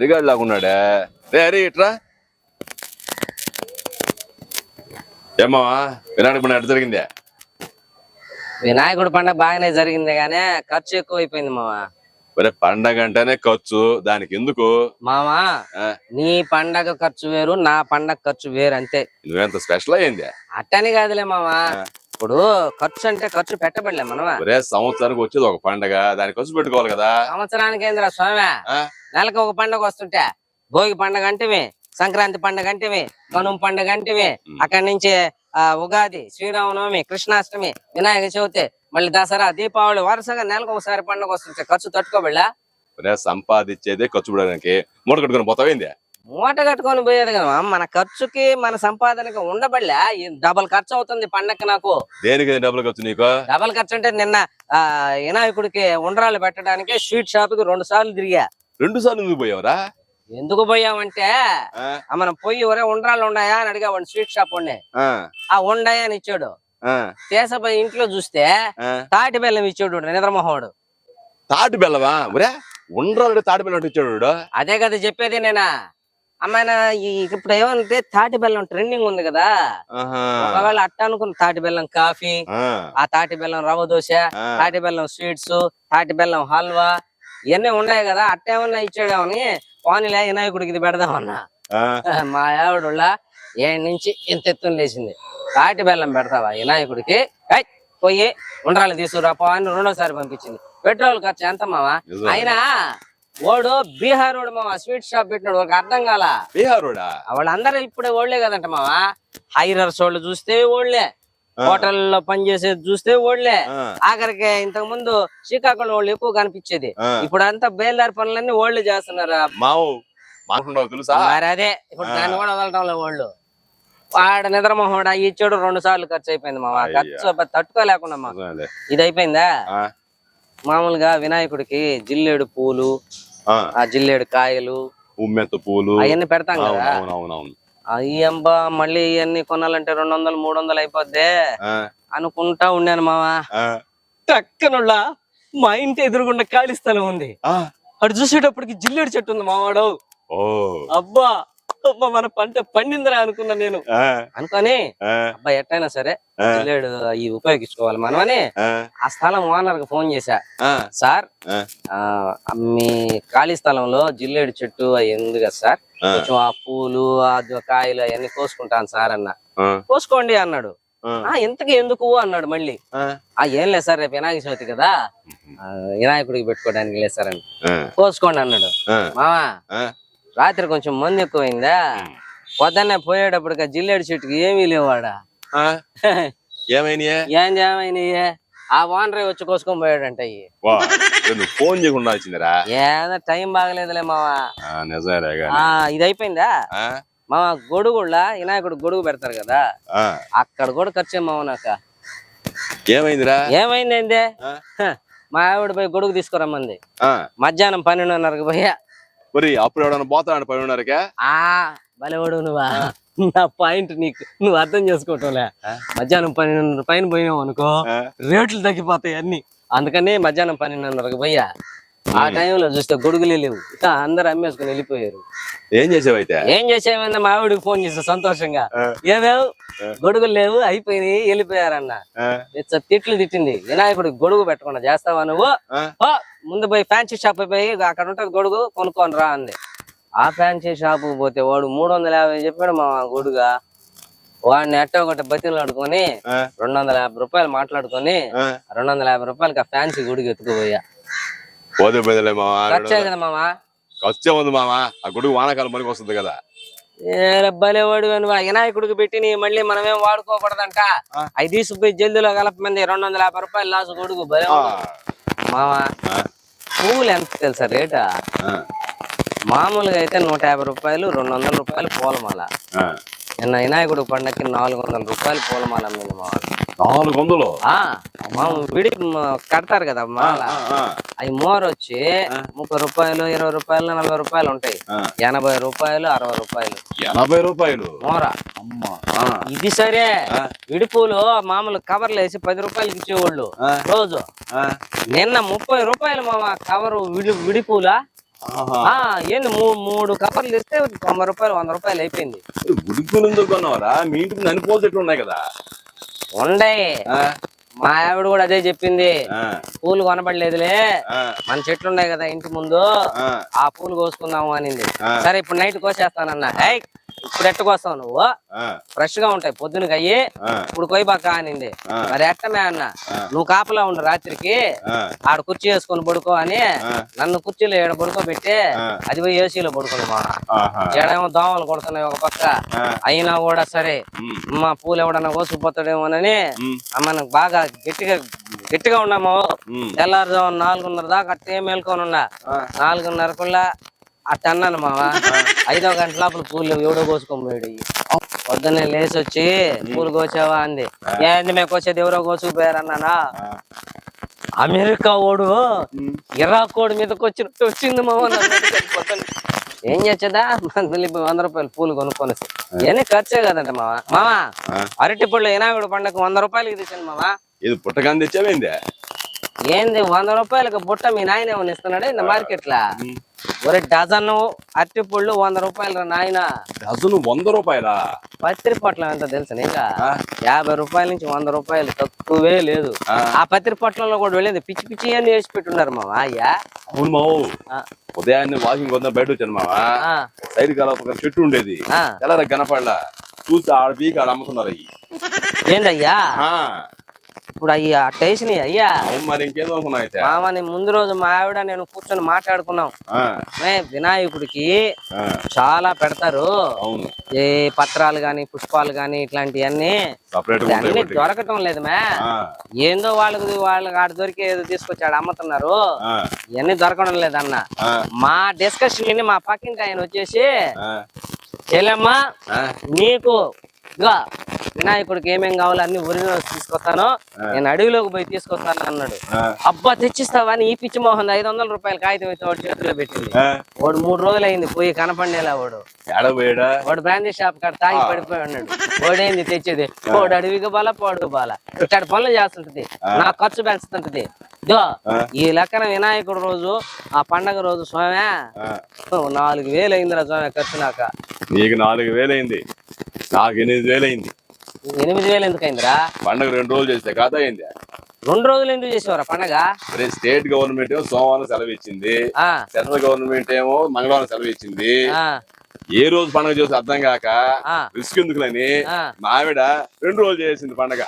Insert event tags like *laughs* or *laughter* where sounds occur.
ఏ అరిగాడు లాగున్నాడే రే అరి ఇట్రా ఏమావా వినాయక పండుగ ఎట్ట జరిగిందే? వినాయకుడు పండుగ బాగానే జరిగింది కానీ ఖర్చు ఎక్కువ అయిపోయింది మామ ఒరే పండగ అంటేనే ఖర్చు దానికి ఎందుకు? మామా ఆ, నీ పండగ ఖర్చు వేరు నా పండగ ఖర్చు వేరు అంతే. నువ్వెంత స్పెషల్ అయ్యింది. అట్టని కాదులే ఆ. ఇప్పుడు ఖర్చు అంటే ఖర్చు పెట్టబడలే మనమా ఒరే సంవత్సరానికి వచ్చేది ఒక పండగ దానికి ఖర్చు పెట్టుకోవాలి కదా. సంవత్సరానికి ఏందిరా స్వామి? నెలకు ఒక పండగ వస్తుంటే భోగి పండగ అంటేవి సంక్రాంతి పండగ అంటేవి కనుమ పండగ అంటేవి అక్కడి నుంచి ఆ ఉగాది శ్రీరామనవమి కృష్ణాష్టమి వినాయక చవితి మళ్ళీ దసరా దీపావళి వరుసగా నెలకు ఒకసారి పండగ వస్తుంటే ఖర్చు తట్టుకోబడలే? ఒరే సంపాదించేదే ఖర్చు పెట్టడానికి. మూట కట్టుకుని పోతావేంది? మూట కట్టుకొని పోయేది కదా మన ఖర్చుకి మన సంపాదనకి ఉండబడలే. డబల్ ఖర్చు అవుతుంది పండగకి నాకు. దేనికి డబ్బులు ఖర్చు నీకు? డబల్ ఖర్చు అంటే నిన్న ఆ వినాయకుడికి ఉండ్రాలు పెట్టడానికి స్వీట్ షాప్కి రెండు సార్లు తిరిగా. రెండు సార్లు నువ్వు పోయావరా? ఎందుకు ఆ. మనం పోయి ఒరే ఉండ్రాలు ఉన్నాయా అని అడిగావాడు స్వీట్ షాప్ ఉండే ఆ, ఉండాయా అని ఇచ్చాడు. ఆ, తీసపోయి ఇంట్లో చూస్తే. తాటి బెల్లం ఇచ్చాడు నిద్రమోహోడు తాటి బెల్లవా ఒరే ఉండ్రాలు తాటి బెల్లం ఇచ్చాడు. అదే కదా చెప్పేది నేనా. అమ్మాయినా ఈ ఇప్పుడు ఏమంటే తాటి బెల్లం ట్రెండింగ్ ఉంది కదా. ఒకవేళ అట్ట అనుకున్న తాటి బెల్లం కాఫీ ఆ, తాటి బెల్లం రవ్వ దోశ. తాటి బెల్లం స్వీట్స్ తాటి బెల్లం హల్వా ఇవన్నీ ఉన్నాయి కదా. అట్టేమన్నా ఇచ్చాడేమని పోనీలే వినాయకుడికి ఇది పెడదామన్నా. *laughs* మా ఆవిడ ఏడు నుంచి ఇంత ఎత్తున లేచింది. తాటి బెల్లం పెడతావా వినాయకుడికి? పోయి ఉండ్రాలు తీసుకురా పో అని రెండోసారి పంపించింది. పెట్రోల్ ఖర్చు ఎంత మావా. అయినా ఓడు బీహార్ వాడు మావా స్వీట్ షాప్ పెట్టినాడు వాళ్ళకి అర్థం కాల? బీహారోడా? వాళ్ళందరూ ఇప్పుడే ఓళ్ళే కదంట మావా హైరర్స్ వాళ్ళు చూస్తే ఓళ్ళే. హోటల్లో పనిచేసేది చూస్తే ఓళ్ళే. ఆఖరికి ఇంతకు ముందు శ్రీకాకుళం వాళ్ళు ఎక్కువ కనిపించేది. ఇప్పుడు అంతా బయలుదేరి పనులన్నీ ఓళ్ళే చేస్తున్నారు. మావు తెలుసా? మరి అదే ఇప్పుడు. దాన్ని కూడా వదలటం లేదు వాళ్ళు వాడు నిద్రమోహుడు ఇచ్చాడు రెండు సార్లు ఖర్చు అయిపోయింది మా అయ్యా. ఖర్చు తట్టుకోలేకుండా. ఇది అయిపోయిందా మామూలుగా వినాయకుడికి జిల్లేడు పూలు ఆ, జిల్లేడు కాయలు ఉమ్మెత్త పూలు. అవన్నీ పెడతాం కదా. అవునవునవును అయ్యంబా మళ్ళీ ఇవన్నీ కొనాలంటే రెండు వందలు మూడు వందలు అయిపోద్ది. అనుకుంటా ఉన్నాను మావా. టక్కనుళ్ళ మా ఇంటి ఎదురుగుండా ఖాళీ స్థలం ఉంది. అటు చూసేటప్పటికి జిల్లేడు చెట్టు ఉంది మావాడు. అబ్బా. మన పంట పండిందిరా అనుకున్నా నేను. అనుకొని ఆ, అబ్బా ఎట్టయినా సరే జిల్లేడు ఈ ఉపయోగించుకోవాలి మనం అని ఆ, స్థలం ఓనర్కి ఫోన్ చేశా. సార్ మీ ఖాళీ స్థలంలో జిల్లేడు చెట్టు అవి ఉంది కదా సార్. ఆ, కొంచెం ఆ పూలు ఆ కాయలు అవన్నీ కోసుకుంటాను సార్ అన్న. కోసుకోండి అన్నాడు. ఆ, ఇంతకు ఎందుకు అన్నాడు మళ్ళీ. ఆ, ఏం లేదు సార్ రేపు వినాయక చవితి కదా. వినాయకుడికి పెట్టుకోవడానికి లేదు సార్ అని. కోసుకోండి అన్నాడు. మావా. రాత్రి కొంచెం మంది ఎక్కువైందా? పొద్దున్నే పోయేటప్పటికి ఆ జిల్లేడు చెట్టుకి ఏమీ లేవాడా? ఆ, *laughs* ఏమైనాయే? ఏం ఏమైనాయి ఆ ఓనరే వచ్చి కోసుకొని పోయాడంట ఫోన్ చేయకుండా వచ్చిందిరా. ఏదో టైం బాగలేదులే మావా. ఇది అయిపోయిందా? మామ గొడుగుళ్ళ? వినాయకుడు గొడుగు పెడతారు కదా. అక్కడ కూడా ఖర్చు మామ నాక? ఏమైందిరా? ఏమైంది మా ఆవిడ పోయి గొడుగు తీసుకురమ్మంది. మధ్యాహ్నం పన్నెండున్నరకు పోయా. మరి అప్పుడు ఎవడన్నా పోతాడు పదిన్నరకే ఆ బలవాడు నువ్వా? నా పాయింట్ నీకు. నువ్వు అర్థం చేసుకోవటంలే? మధ్యాహ్నం పన్నెండున్నర పైన పోయినావు అనుకో రేట్లు తగ్గిపోతాయి అన్ని. అందుకని మధ్యాహ్నం పన్నెండున్నరకు పోయా ఆ టైంలో చూస్తే గొడుగులే లేవు. ఇక అందరు అమ్మేసుకుని వెళ్ళిపోయారు. ఏం చేసావైతే ఏం చేసేమన్నా మా ఆవిడకి ఫోన్ చేస్తా సంతోషంగా. ఏమేవ్. గొడుగులు లేవు అయిపోయినాయి వెళ్ళిపోయారన్న. తిట్లు తిట్టింది. వినాయకుడికి గొడుగు పెట్టకుండా చేస్తావా నువ్వు? ముందు పోయి ఫ్యాన్సీ షాప్ పోయి అక్కడ ఉంటది గొడుగు కొనుక్కొని రా అంది. ఆ ఫ్యాన్సీ షాప్ పోతే వాడు మూడు వందల యాభై చెప్పాడు మా గొడుగా. వాడిని ఎట్టో ఒకటి బతిలాడుకొని రెండు వందల యాభై రూపాయలు మాట్లాడుకొని. రెండు వందల యాభై రూపాయలకి ఆ ఫ్యాన్సీ గొడుగు ఎత్తుకుపోయా. పోతే ఖర్చే కదా మామా ఖర్చే ఉంది ఆ గుడికి వానాకాలం పనికి వస్తుంది కదా. రబ్బలే వాడు వినాయకుడికి పెట్టి మళ్ళీ మనమేం వాడుకోకూడదంట. అవి తీసుకుపోయి జల్దిలో కలపమంది రెండు వందల యాభై రూపాయలు లాసు గొడుగు భలే ఉంది. మావా? పువ్వులు ఎంత తెలుసా రేటా? మామూలుగా అయితే నూట యాభై రూపాయలు రెండు వందల రూపాయలు పూలమాల. నిన్న వినాయకుడు పండక్కి నాలుగు వందల రూపాయలు పూలమాల అమ్మింది మా వాళ్ళు. నాలుగు వందలు? విడి కడతారు కదా మాల. అవి మోర్ వచ్చి. ముప్పై రూపాయలు ఇరవై రూపాయలు నలభై రూపాయలు ఉంటాయి. ఎనభై రూపాయలు అరవై రూపాయలు. ఎనభై రూపాయలు? మోర. ఇది సరే. విడిపూలు మామూలు కవర్లు వేసి పది రూపాయలకి ఇచ్చేవాళ్ళు. రోజు. నిన్న ముప్పై రూపాయలు మామ కవరు విడి విడిపూల ఏంది మూడు కవర్లు తెస్తే తొంభై రూపాయలు వంద రూపాయలు అయిపోయింది. గుడి పూలు ఎందుకు కొన్నావరా? మీ ఇంటి ముందు అన్ని పూల చెట్లు ఉన్నాయి కదా. ఉండే మా ఆవిడ కూడా అదే చెప్పింది. పూలు కొనబడలేదులే. మన చెట్లు ఉన్నాయి కదా ఇంటి ముందు. ఆ, పూలు కోసుకుందాము అనింది. సరే ఇప్పుడు నైట్ కోసేస్తానన్నా. ఇప్పుడు ఎట్ట కోస్తావు నువ్వు? ఫ్రెష్గా ఉంటాయి పొద్దునకి అయ్యి ఇప్పుడు కొయ్యబాక అనింది. మరి ఎట్టమే అన్న? నువ్వు కాపలా ఉండు రాత్రికి. ఆడ కుర్చీ వేసుకొని పడుకో అని. నన్ను కుర్చీలో ఏడ పడుకోబెట్టి. అది పోయి ఏసీలో పడుకుని మా. ఏడేమో దోమలు కొడుతున్నాయి ఒక పక్క. అయినా కూడా సరే. ఉమ్, మా పూలు ఎవడన్నా కోసుకుపోతాడేమోనని మనకు బాగా గట్టిగా గట్టిగా ఉన్నాము. తెల్లారుజాము నాలుగున్నర దాకా అట్టే మేల్కొని ఉన్నా. నాలుగున్నరకుల్లా అట్ట అన్నాను మామ ఐదో గంటల లోపల పూలు ఎవడో ఇయ్యి. పొద్దున్నే లేచి వచ్చి పూలు కోసావా అంది ఏంది మేము కోసేది ఎవరో కోసుకుపోయారు అన్నానా ఆ, అమెరికా ఓడు. ఇరాక్ ఓడి మీదకి వచ్చినట్టు వచ్చింది పొద్దున్న. ఏం చేసేదా మళ్ళీ వంద రూపాయలు పూలు కొనుక్కొని. ఇవన్నీ ఖర్చే కదంట మామ ఆ. అరటి పళ్ళు ఏనావిడ పండగ వంద రూపాయలకి తెచ్చాను మామ ఇది పుట్టకాన్ని తెచ్చావేంది ఏంది వంద రూపాయలకి బుట్ట మీ నాయన ఏమన్నా ఇస్తున్నాడు? ఇంత మార్కెట్లా ఒరే డజన్ అరటి పళ్ళు వంద రూపాయలు రా నాయన? డజను వంద రూపాయలా? పత్రి పొట్లం ఎంత తెలుసు నీకా. యాభై రూపాయల నుంచి వంద రూపాయలు తక్కువే లేదు. ఆ. పత్రి పొట్లంలో కూడా వెళ్ళింది. పిచ్చి పిచ్చి అని వేసి పెట్టున్నారు మామ అయ్యా? అవును మావు. ఉదయాన్నే వాకింగ్ వద్ద బయట వచ్చాను మావా. సైడ్ కాల ఒక చెట్టు ఉండేది. తెల్లర కనపడలా చూసి ఆడ పీకి ఆడ అమ్ముతున్నారు అయ్యి. ఏందయ్యా? ఆ, ఇప్పుడు అయ్యి అట్టేసినాయి అయ్యా. మరి ఇంకేదో ముందు రోజు మా ఆవిడ నేను కూర్చొని మాట్లాడుకున్నాం. మే వినాయకుడికి చాలా పెడతారు. ఏ పత్రాలు గాని పుష్పాలు గాని ఇట్లాంటివన్నీ అన్ని. దొరకటం లేదు మే. ఏందో వాళ్ళకి వాళ్ళకి ఆడ దొరికి ఏదో తీసుకొచ్చాడు అమ్ముతున్నారు. ఆ, ఇవన్నీ దొరకడం లేదన్న. మా డిస్కషన్ విని మా పక్కింటి ఆయన వచ్చేసి చెల్లెమ్మా నీకు వినాయకుడికి ఏమేం కావాలో అన్ని ఒరిజినల్స్ తీసుకొస్తాను. నేను అడవిలోకి పోయి తీసుకొస్తాను అన్నాడు. అబ్బా తెచ్చిస్తావా అని ఈ పిచ్చి మోహన్ ఐదు వందల రూపాయల కాగితం అయితే వాడు చేతిలో పెట్టింది. వాడు మూడు రోజులు అయింది పోయి కనపడేలా వాడు. వాడు బ్రాండీ షాప్ కాడ తాగి పడిపోయి ఉన్నాడు. వాడేంది తెచ్చేది? వాడు అడవికి బాల పాడు బాల ఇట్లాంటి పనులు చేస్తుంటది. నా ఖర్చు పెంచుతుంటది. ఈ లెక్కన వినాయకుడు రోజు ఆ పండగ రోజు స్వామి నాలుగు వేలు అయిందిరా స్వామి ఖర్చు నాక. నీకు నాలుగు వేలైంది నాకు ఎనిమిది వేలైంది ఎనిమిది వేలు ఎందుకు అయిందిరా పండగ రెండు రోజులు చేస్తే కాదా అయింది రెండు రోజులు ఎందుకు చేసేవారా పండగ? స్టేట్ గవర్నమెంట్ ఏమో సోమవారం సెలవు ఇచ్చింది. సెంట్రల్ గవర్నమెంట్ ఏమో మంగళవారం సెలవు ఇచ్చింది. ఏ రోజు పండగ చేసి అర్థం కాక రిస్క్ ఎందుకులని ఆ. మా ఆవిడ రెండు రోజులు చేసింది పండగ.